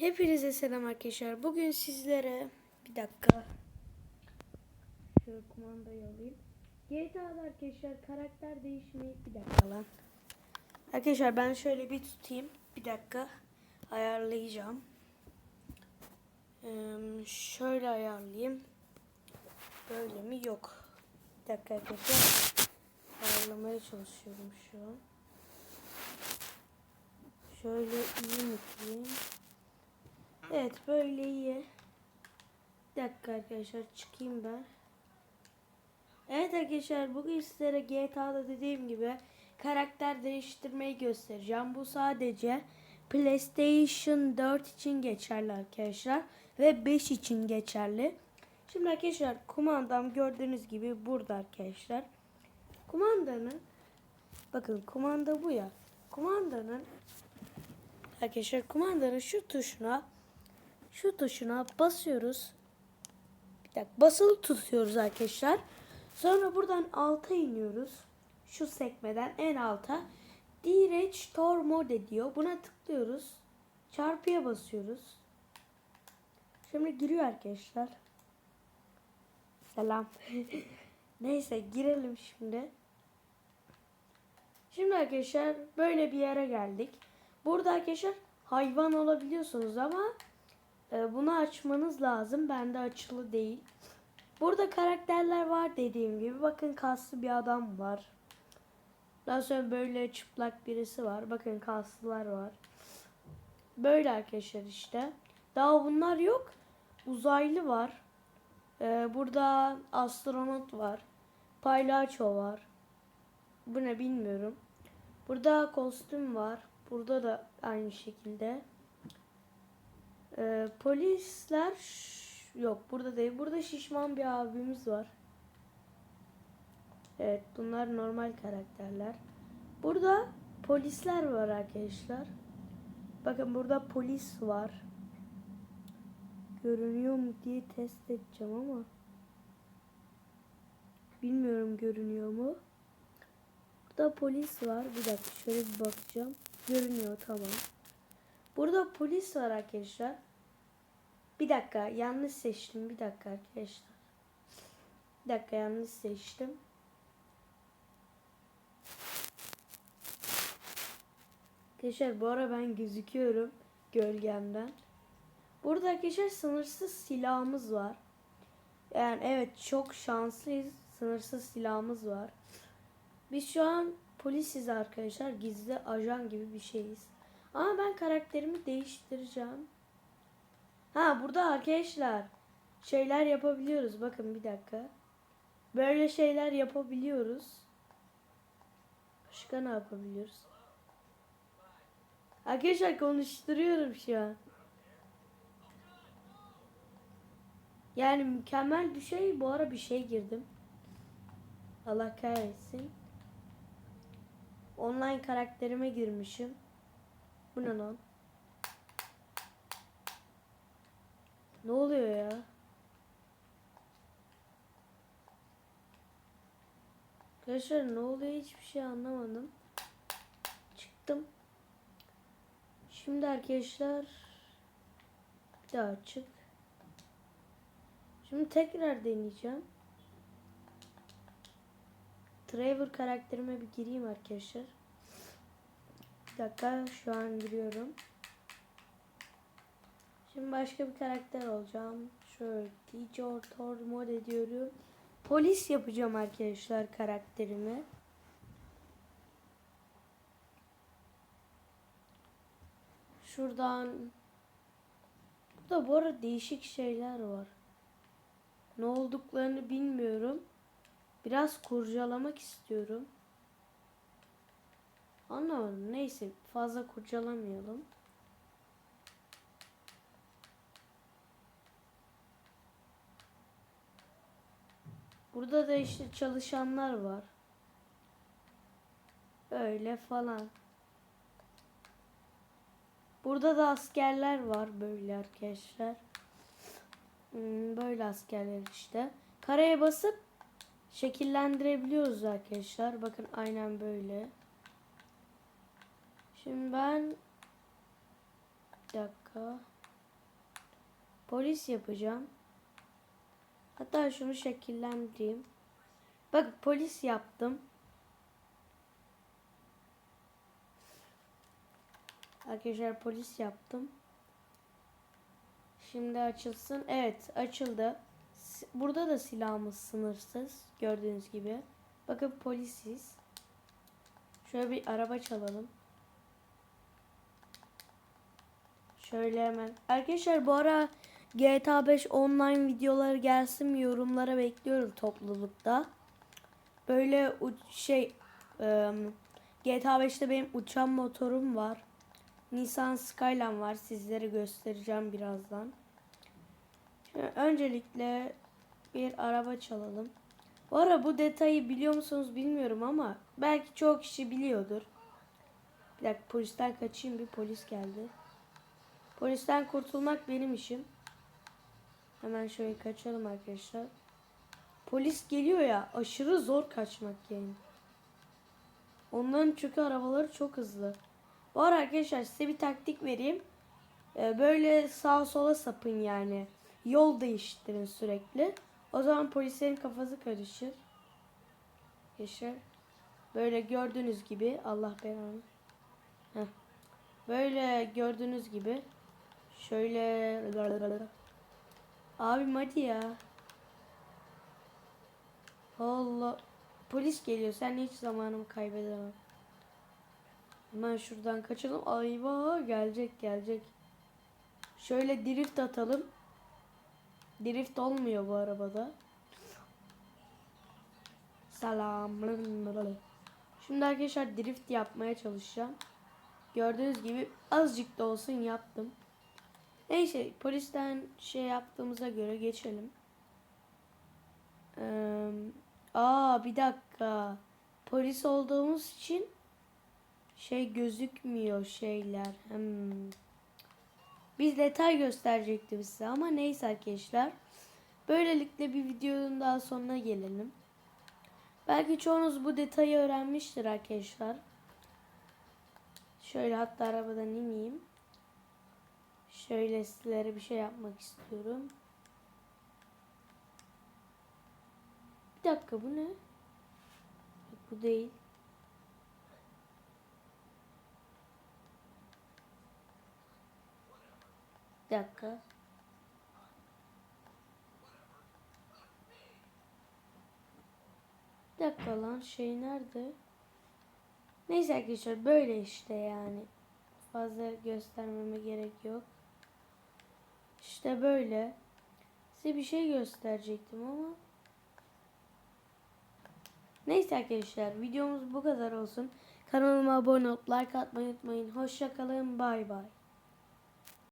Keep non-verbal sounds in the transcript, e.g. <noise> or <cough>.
Hepinize selam arkadaşlar. Bugün sizlere bir dakika. Şöyle kumandayı alayım. GTA'da arkadaşlar karakter değişmeyi bir dakika lan. Arkadaşlar ben şöyle bir tutayım. Bir dakika ayarlayacağım. Ee, şöyle ayarlayayım. Böyle mi? Yok. Bir dakika arkadaşlar. Ayarlamaya çalışıyorum şu an. Şöyle iyi mi diyeyim? Evet böyle iyi. Bir dakika arkadaşlar çıkayım ben. Evet arkadaşlar bugün sizlere GTA'da dediğim gibi karakter değiştirmeyi göstereceğim. Bu sadece PlayStation 4 için geçerli arkadaşlar ve 5 için geçerli. Şimdi arkadaşlar kumandam gördüğünüz gibi burada arkadaşlar. Kumandanın bakın kumanda bu ya. Kumandanın arkadaşlar kumandanın şu tuşuna şu tuşuna basıyoruz. Bir dakika basılı tutuyoruz arkadaşlar. Sonra buradan alta iniyoruz. Şu sekmeden en alta. Direct Tor Mode diyor. Buna tıklıyoruz. Çarpıya basıyoruz. Şimdi giriyor arkadaşlar. Selam. <laughs> Neyse girelim şimdi. Şimdi arkadaşlar böyle bir yere geldik. Burada arkadaşlar hayvan olabiliyorsunuz ama bunu açmanız lazım. Bende açılı değil. Burada karakterler var dediğim gibi. Bakın kaslı bir adam var. Daha sonra böyle çıplak birisi var. Bakın kaslılar var. Böyle arkadaşlar işte. Daha bunlar yok. Uzaylı var. Ee, burada astronot var. Paylaço var. Bu ne bilmiyorum. Burada kostüm var. Burada da aynı şekilde. Ee, polisler yok burada değil. Burada şişman bir abimiz var. Evet bunlar normal karakterler. Burada polisler var arkadaşlar. Bakın burada polis var. Görünüyor mu diye test edeceğim ama. Bilmiyorum görünüyor mu. Burada polis var. Bir dakika şöyle bir bakacağım. Görünüyor tamam. Burada polis var arkadaşlar. Bir dakika yanlış seçtim. Bir dakika arkadaşlar. Bir dakika yanlış seçtim. Arkadaşlar bu ara ben gözüküyorum gölgemden. Burada arkadaşlar sınırsız silahımız var. Yani evet çok şanslıyız. Sınırsız silahımız var. Biz şu an polisiz arkadaşlar. Gizli ajan gibi bir şeyiz. Ama ben karakterimi değiştireceğim. Ha burada arkadaşlar şeyler yapabiliyoruz. Bakın bir dakika. Böyle şeyler yapabiliyoruz. Başka ne yapabiliyoruz? Arkadaşlar konuşturuyorum şu an. Yani mükemmel bir şey. Bu ara bir şey girdim. Allah kahretsin. Online karakterime girmişim. Bu ne lan? Ne oluyor ya? Arkadaşlar ne oluyor hiçbir şey anlamadım. Çıktım. Şimdi arkadaşlar bir daha çık. Şimdi tekrar deneyeceğim. Trevor karakterime bir gireyim arkadaşlar. Bir dakika şu an giriyorum. Şimdi başka bir karakter olacağım. Şöyle DJ Tor mod ediyorum. Polis yapacağım arkadaşlar karakterimi. Şuradan Burada bu arada değişik şeyler var. Ne olduklarını bilmiyorum. Biraz kurcalamak istiyorum. Anlamadım. Neyse fazla kurcalamayalım. Burada da işte çalışanlar var. Öyle falan. Burada da askerler var böyle arkadaşlar. Hmm, böyle askerler işte. Kareye basıp şekillendirebiliyoruz arkadaşlar. Bakın aynen böyle. Şimdi ben bir dakika. Polis yapacağım. Hatta şunu şekillendireyim. Bak polis yaptım. Arkadaşlar polis yaptım. Şimdi açılsın. Evet açıldı. Burada da silahımız sınırsız. Gördüğünüz gibi. Bakın polisiz. Şöyle bir araba çalalım. Şöyle hemen. Arkadaşlar bu ara GTA 5 online videoları gelsin yorumlara bekliyorum toplulukta. Böyle şey e, GTA 5'te benim uçan motorum var. Nissan Skyline var. Sizlere göstereceğim birazdan. Şimdi öncelikle bir araba çalalım. Bu ara bu detayı biliyor musunuz bilmiyorum ama belki çoğu kişi biliyordur. Bir dakika polisten kaçayım bir polis geldi. Polisten kurtulmak benim işim. Hemen şöyle kaçalım arkadaşlar. Polis geliyor ya aşırı zor kaçmak yani. Onların çünkü arabaları çok hızlı. Bu arada arkadaşlar size bir taktik vereyim. Ee, böyle sağa sola sapın yani. Yol değiştirin sürekli. O zaman polislerin kafası karışır. Arkadaşlar. Böyle gördüğünüz gibi Allah belanı. Böyle gördüğünüz gibi şöyle Abim hadi ya. Allah. Polis geliyor. Sen hiç zamanımı kaybedemem. Hemen şuradan kaçalım. Ayva gelecek gelecek. Şöyle drift atalım. Drift olmuyor bu arabada. Selam. Şimdi arkadaşlar drift yapmaya çalışacağım. Gördüğünüz gibi azıcık da olsun yaptım. Neyse polisten şey yaptığımıza göre geçelim. Ee, aa bir dakika. Polis olduğumuz için şey gözükmüyor şeyler. Hmm. Biz detay gösterecektim size ama neyse arkadaşlar. Böylelikle bir videonun daha sonuna gelelim. Belki çoğunuz bu detayı öğrenmiştir arkadaşlar. Şöyle hatta arabadan ineyim. Şöyle sizlere bir şey yapmak istiyorum. Bir dakika bu ne? Bu değil. Bir dakika. Bir dakika lan şey nerede? Neyse arkadaşlar böyle işte yani. Fazla göstermeme gerek yok. İşte böyle. Size bir şey gösterecektim ama. Neyse arkadaşlar videomuz bu kadar olsun. Kanalıma abone olup like atmayı unutmayın. Hoşçakalın bay bay.